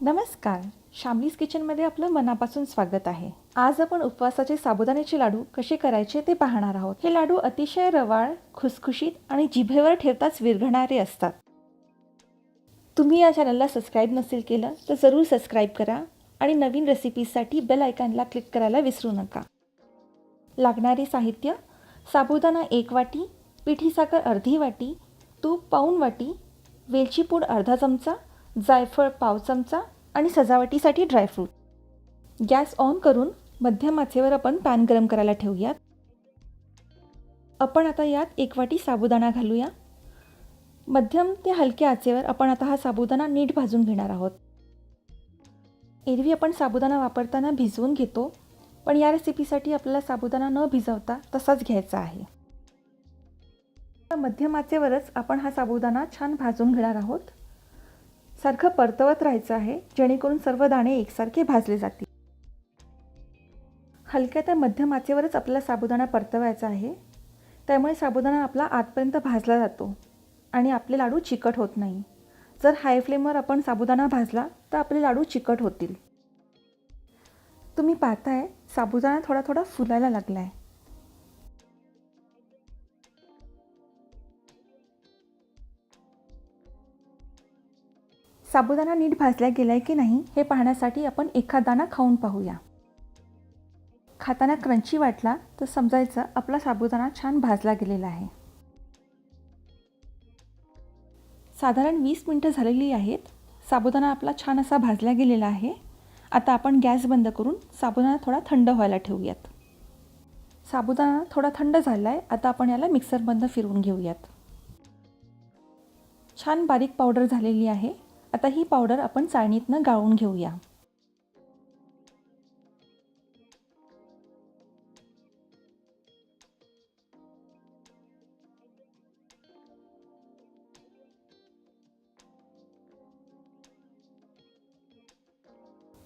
नमस्कार. शामलीज किचनमध्ये आपलं मनापासून स्वागत आहे. आज आपण उपवासाचे साबुदाण्याचे लाडू कसे करायचे ते पाहणार आहोत. हे लाडू अतिशय रवाळ खुसखुशीत आणि जिभेवर ठेवताच विरघळणारे असतात. तुम्ही या चॅनलला सबस्क्राईब नसेल केलं तर जरूर सबस्क्राईब करा आणि नवीन रेसिपीजसाठी बेल आयकॉनला क्लिक करायला विसरू नका. लागणारे साहित्य साबुदाणा एक वाटी पिठी साखर अर्धी वाटी तूप पाऊन वाटी वेलची पूड अर्धा चमचा जायफळ पाव चमचा आणि सजावटीसाठी ड्रायफ्रूट गॅस ऑन करून मध्यम आचेवर आपण पॅन गरम करायला ठेवूयात. आपण आता यात एक वाटी साबुदाणा घालूया. मध्यम ते हलक्या आचेवर आपण आता हा साबुदाणा नीट भाजून घेणार आहोत. एरवी आपण साबुदाणा वापरताना भिजवून घेतो पण या रेसिपीसाठी आपल्याला साबुदाणा न भिजवता तसाच घ्यायचा आहे. मध्यम आचेवरच आपण हा साबुदाणा छान भाजून घेणार आहोत. सारखं परतवत राहायचं आहे जेणेकरून सर्व दाणे एकसारखे भाजले जातील. हलक्या त्या मध्यम आचेवरच आपल्याला साबुदाणा परतवायचा आहे. त्यामुळे साबुदाणा आपला आतपर्यंत भाजला जातो आणि आपले लाडू चिकट होत नाही. जर हाय फ्लेमवर आपण साबुदाणा भाजला तर आपले लाडू चिकट होतील. तुम्ही पाहताय साबुदाणा थोडा थोडा फुलायला लागला आहे साबुदाणा नीट भाजला गेला आहे की नाही हे पाहण्यासाठी आपण एखादा दाणा खाऊन पाहूया. खाताना क्रंची वाटला तर समजायचं आपला साबुदाणा छान भाजला गेलेला आहे. साधारण वीस मिनटं झालेली आहेत. साबुदाणा आपला छान असा भाजला गेलेला आहे. आता आपण गॅस बंद करून साबुदाणा थोडा थंड व्हायला ठेवूयात. साबुदाणा थोडा थंड झाला आहे आता आपण याला मिक्सरमधनं फिरवून घेऊयात. छान बारीक पावडर झालेली आहे. आता ही पावडर आपण चाळणीतनं गाळून घेऊया.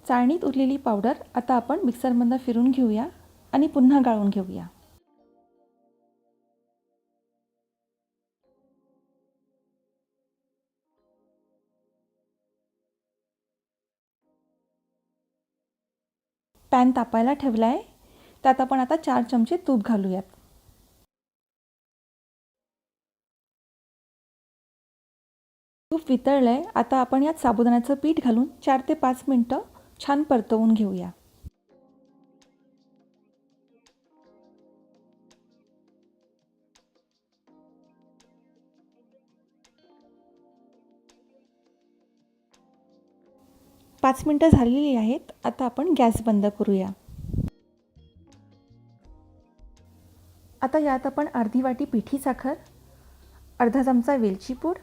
चाळणीत उरलेली पावडर आता आपण मिक्सरमधनं फिरून घेऊया आणि पुन्हा गाळून घेऊया. पॅन तापायला ठेवला आहे त्यात आपण आता चार चमचे तूप घालूयात. तूप वितळलं आहे आता आपण यात साबुदाण्याचं पीठ घालून चार ते पाच मिनटं छान परतवून घेऊया. पाच मिनटं झालेली आहेत. आता आपण गॅस बंद करूया. आता यात आपण अर्धी वाटी पिठी साखर अर्धा चमचा वेलची पूड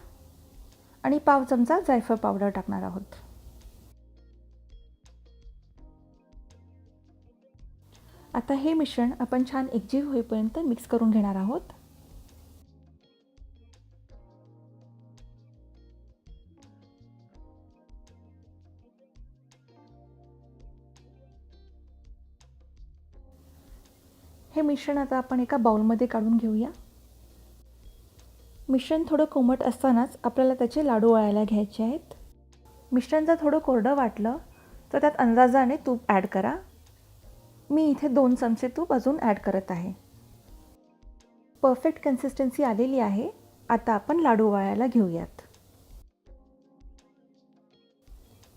आणि पाव चमचा जायफळ पावडर टाकणार आहोत. आता हे मिश्रण आपण छान एकजीव होईपर्यंत मिक्स करून घेणार आहोत. हे मिश्रण आता आपण एका बाउलमध्ये काढून घेऊया. मिश्रण थोडं कोमट असतानाच आपल्याला त्याचे लाडू वळायला घ्यायचे आहेत. मिश्रण जर थोडं कोरडं वाटलं तर त्यात अंदाजाने तूप ॲड करा. मी इथे दोन चमचे तूप अजून ॲड करत आहे. परफेक्ट कन्सिस्टन्सी आलेली आहे. आता आपण लाडू वळायला घेऊयात.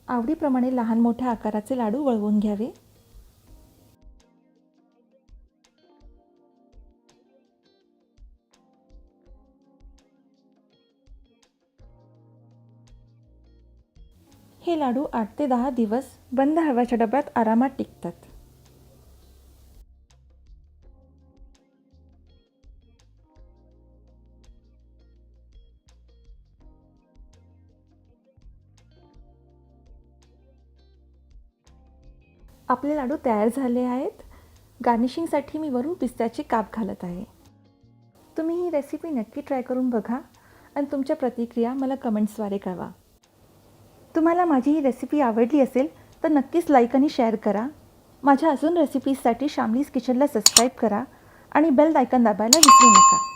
आवडीप्रमाणे लहान मोठ्या आकाराचे लाडू वळवून घ्यावे. हे लाडू आठ ते दहा दिवस बंद हवाच्या डब्यात आरामात टिकतात. आपले लाडू तयार झाले आहेत. गार्निशिंगसाठी मी वरून पिस्त्याचे काप घालत आहे. तुम्ही ही रेसिपी नक्की ट्राय करून बघा आणि तुमच्या प्रतिक्रिया मला कमेंट्सद्वारे कळवा. तुम्हाला माझी ही रेसिपी आवडली असेल तर नक्कीच लाईक आणि शेअर करा. माझ्या अजून रेसिपीजसाठी शामलीज किचनला सबस्क्राईब करा आणि बेल आयकन दाबायला विसरू नका.